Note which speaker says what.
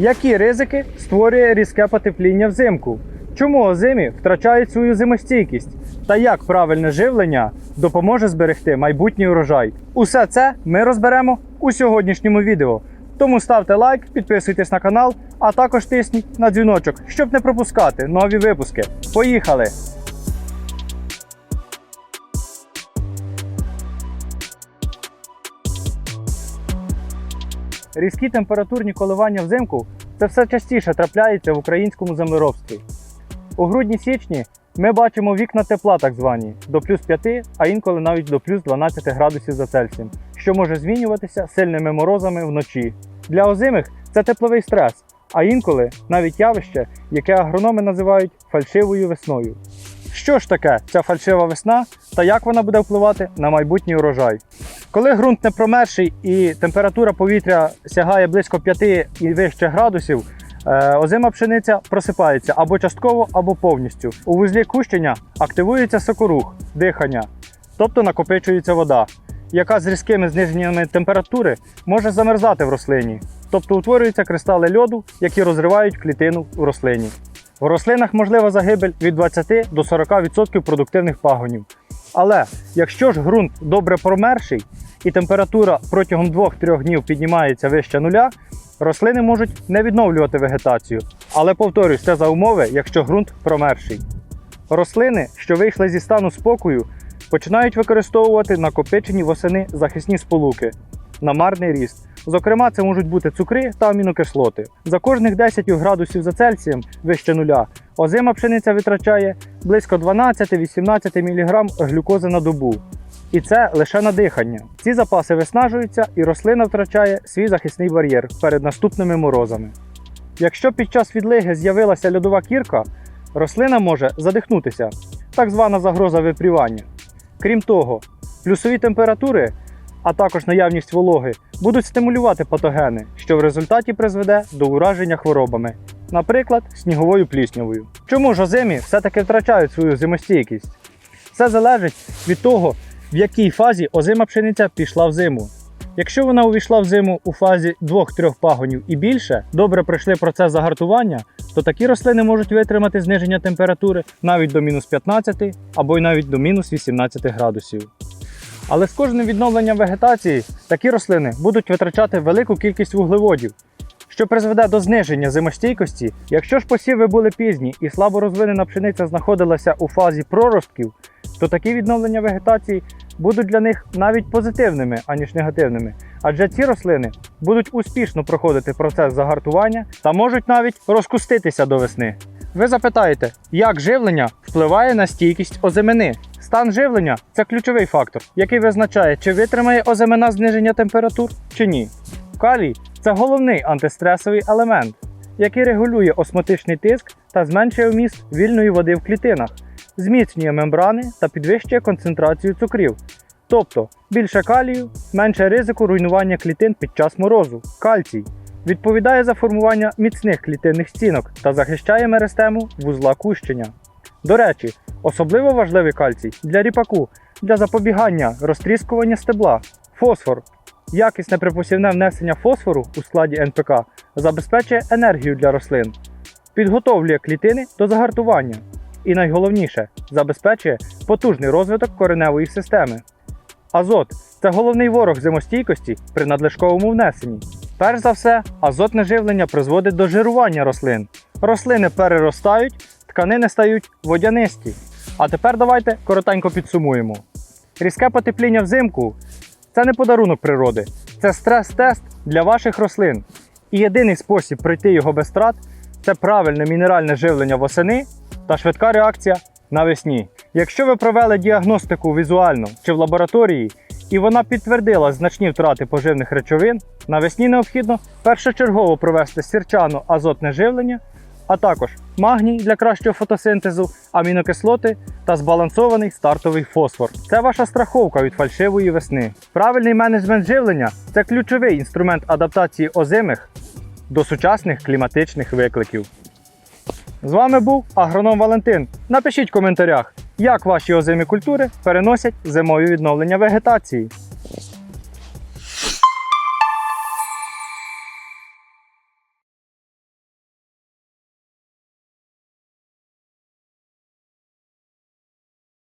Speaker 1: Які ризики створює різке потепління взимку? Чому озимі втрачають свою зимостійкість? Та як правильне живлення допоможе зберегти майбутній урожай? Усе це ми розберемо у сьогоднішньому відео. Тому ставте лайк, підписуйтесь на канал, а також тисніть на дзвіночок, щоб не пропускати нові випуски. Поїхали! Різкі температурні коливання взимку це все частіше трапляється в українському землеробстві. У грудні-січні ми бачимо вікна тепла, так звані, до плюс 5, а інколи навіть до плюс 12 градусів за Цельсієм, що може змінюватися сильними морозами вночі. Для озимих це тепловий стрес, а інколи навіть явище, яке агрономи називають фальшивою весною. Що ж таке ця фальшива весна та як вона буде впливати на майбутній урожай? Коли ґрунт не промерзший і температура повітря сягає близько 5 і вище градусів, е, озима пшениця просипається або частково, або повністю. У вузлі кущення активується сокорух, дихання, тобто накопичується вода, яка з різкими зниженнями температури може замерзати в рослині, тобто утворюються кристали льоду, які розривають клітину в рослині. В рослинах можлива загибель від 20 до 40% продуктивних пагонів. Але якщо ж ґрунт добре промерший і температура протягом 2-3 днів піднімається вище нуля, рослини можуть не відновлювати вегетацію. Але повторюсь, це за умови, якщо ґрунт промерший. Рослини, що вийшли зі стану спокою, починають використовувати накопичені восени захисні сполуки на марний ріст. Зокрема, це можуть бути цукри та амінокислоти. За кожних 10 градусів за Цельсієм вище нуля озима пшениця витрачає близько 12-18 мг глюкози на добу. І це лише на дихання. Ці запаси виснажуються і рослина втрачає свій захисний бар'єр перед наступними морозами. Якщо під час відлиги з'явилася льодова кірка, рослина може задихнутися, так звана загроза випрівання. Крім того, плюсові температури, а також наявність вологи, будуть стимулювати патогени, що в результаті призведе до ураження хворобами, наприклад, сніговою пліснявою. Чому ж озимі все-таки втрачають свою зимостійкість? Це залежить від того, в якій фазі озима пшениця пішла в зиму. Якщо вона увійшла в зиму у фазі 2-3 пагонів і більше, добре пройшли процес загартування, то такі рослини можуть витримати зниження температури навіть до мінус 15 або й навіть до мінус 18 градусів. Але з кожним відновленням вегетації такі рослини будуть витрачати велику кількість вуглеводів, що призведе до зниження зимостійкості. Якщо ж посіви були пізні і слабо розвинена пшениця знаходилася у фазі проростків, то такі відновлення вегетації будуть для них навіть позитивними, аніж негативними. Адже ці рослини будуть успішно проходити процес загартування та можуть навіть розкуститися до весни. Ви запитаєте, як живлення впливає на стійкість озимини? Стан живлення це ключовий фактор, який визначає, чи витримає озимина зниження температур чи ні. Калій це головний антистресовий елемент, який регулює осмотичний тиск та зменшує вміст вільної води в клітинах, зміцнює мембрани та підвищує концентрацію цукрів. Тобто більше калію, менше ризику руйнування клітин під час морозу. Кальцій відповідає за формування міцних клітинних стінок та захищає меристему вузла кущення. До речі, особливо важливий кальцій для ріпаку для запобігання розтріскування стебла. Фосфор. Якісне припосівне внесення фосфору у складі НПК забезпечує енергію для рослин, підготовлює клітини до загартування і найголовніше забезпечує потужний розвиток кореневої системи. Азот це головний ворог зимостійкості при надлишковому внесенні. Перш за все, азотне живлення призводить до жирування рослин. Рослини переростають, тканини стають водянисті. А тепер давайте коротенько підсумуємо. Різке потепління взимку це не подарунок природи, це стрес-тест для ваших рослин. І єдиний спосіб пройти його без втрат це правильне мінеральне живлення восени та швидка реакція навесні. Якщо ви провели діагностику візуально чи в лабораторії, і вона підтвердила значні втрати поживних речовин, навесні необхідно першочергово провести сірчано азотне живлення, а також магній для кращого фотосинтезу, амінокислоти та збалансований стартовий фосфор. Це ваша страховка від фальшивої весни. Правильний менеджмент живлення це ключовий інструмент адаптації озимих до сучасних кліматичних викликів. З вами був агроном Валентин. Напишіть в коментарях, як ваші озимі культури переносять зимові відновлення вегетації.